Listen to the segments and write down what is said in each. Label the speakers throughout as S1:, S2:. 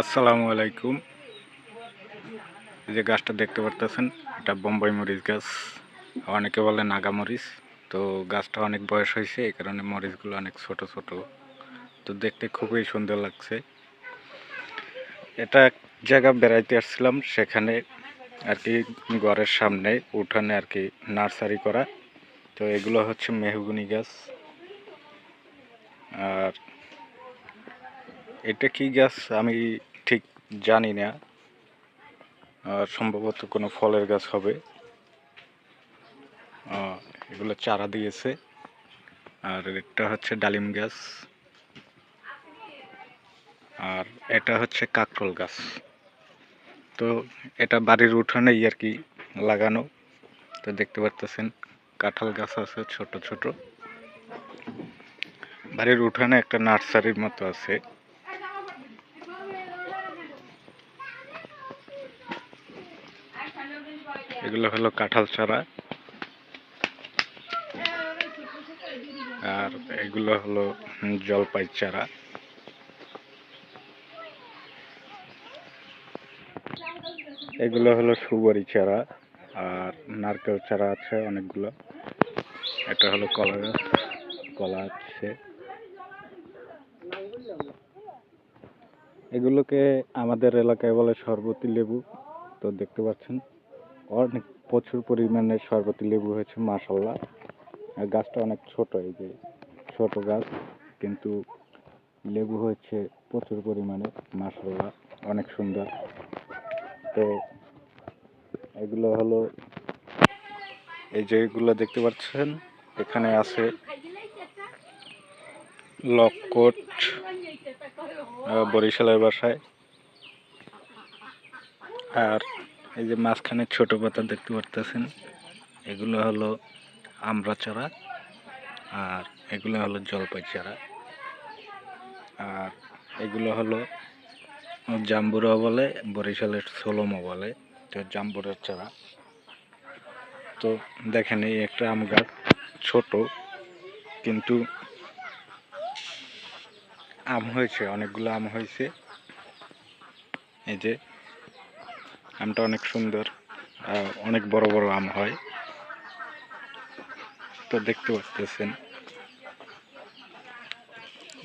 S1: আসসালামু আলাইকুম। যে গাছটা দেখতে পারতেছেন, এটা বোম্বাই মরিচ গাছ। অনেকে বলে নাগা মরিচ। তো গাছটা অনেক বয়স হয়েছে, এই কারণে মরিচগুলো অনেক ছোট ছোট। তো দেখতে খুবই সুন্দর লাগছে। এটা এক জায়গা বেড়াইতে আসছিলাম, সেখানে আর কি ঘরের সামনে উঠানে আর কি নার্সারি করা। তো এগুলো হচ্ছে মেহগুনি গাছ। আর এটা কি গাছ? আমি ঠিক জানি না। সম্ভবত কোনো ফলের গাছ হবে। এগুলো চারা দিয়েছে। আর এটা হচ্ছে ডালিম গাছ। আর এটা হচ্ছে কাকরোল গাছ। তো এটা বাড়ির উঠোনেই আর কি লাগানো। তো দেখতে পারতেছেন, কাঁঠাল গাছ আছে ছোট ছোট। বাড়ির উঠানে একটা নার্সারির মতো আছে। এগুলো হলো কাঁঠাল চারা আর এগুলো হলো জলপাই চারা। এগুলো হলো সুপারি চারা আর নারকেল চারা আছে অনেকগুলো। এটা হলো কলা গাছ, কলা আছে। এগুলোকে আমাদের এলাকায় বলে শরবতি লেবু, তো দেখতে পাচ্ছেন। অনেক প্রচুর পরিমাণে শরবতি লেবু হয়েছে মাসাল্লাহ আর গাছটা অনেক ছোট, এই যে ছোট গাছ, কিন্তু লেবু হয়েছে প্রচুর পরিমাণে মাসাল্লাহ অনেক সুন্দর। তো এগুলো হলো, এই যে এগুলো দেখতে পাচ্ছেন, এখানে আছে লককোট বরিশালের বাসায়। আর এই যে মাঝখানে ছোট পাতা দেখতে পারতেছেন, এগুলো হলো আমড়া চারা আর এগুলো হলো জলপাই চারা। আর এগুলো হলো জাম্বুরা বলে, বরিশালের সোলমো বলে, তো জাম্বুরের চারা। তো দেখেন, এই একটা আম গাছ ছোট, কিন্তু আম হয়েছে, অনেকগুলো আম হয়েছে। এই যে আমটা অনেক সুন্দর অনেক বড় বড় আম হয়। তো দেখতে পাচ্ছেন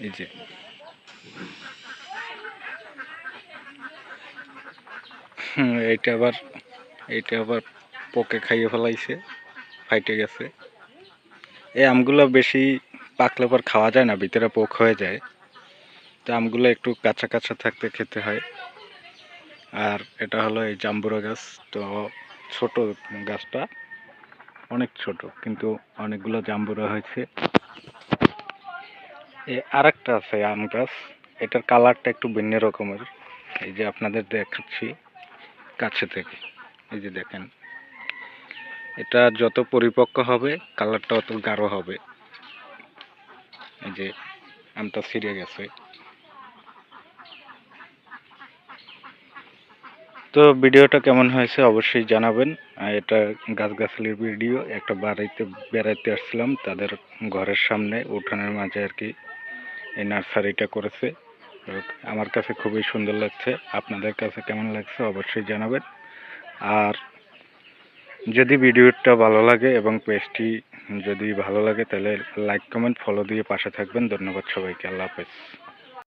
S1: এই যে। এইটা আবার এইটা আবার পোকে খাইয়ে ফেলাইছে, ফাইটে গেছে। এই আমগুলো বেশি পাকলে পর খাওয়া যায় না, ভিতরে পোক হয়ে যায়। তো আমগুলো একটু কাঁচা কাঁচা থাকতে খেতে হয়। আর এটা হলো এই জাম্বুরা গাছ। তো ছোট গাছটা, অনেক ছোট, কিন্তু অনেকগুলো জাম্বুরা হয়েছে। এ আরেকটা আছে আম গাছ। এটার কালারটা একটু ভিন্ন রকমের। এই যে আপনাদের দেখাচ্ছি কাছে থেকে। এই যে দেখেন, এটা যত পরিপক্ক হবে, কালারটা অত গাঢ় হবে। এই যে আমটা ছিঁড়ে গেছে। তো ভিডিওটা কেমন হয়েছে অবশ্যই জানাবেন। এটা গাছগাছালির ভিডিও, একটা বাড়িতে বেড়াইতে আসছিলাম, তাদের ঘরের সামনে, উঠানের মাঝে আর কি, এই নার্সারিটা করেছে। আমার কাছে খুবই সুন্দর লাগছে, আপনাদের কাছে কেমন লাগছে অবশ্যই জানাবেন। আর যদি ভিডিওটা ভালো লাগে এবং পেজটি যদি ভালো লাগে, তাহলে লাইক কমেন্ট ফলো দিয়ে পাশে থাকবেন। ধন্যবাদ সবাইকে, আল্লাহ হাফেজ।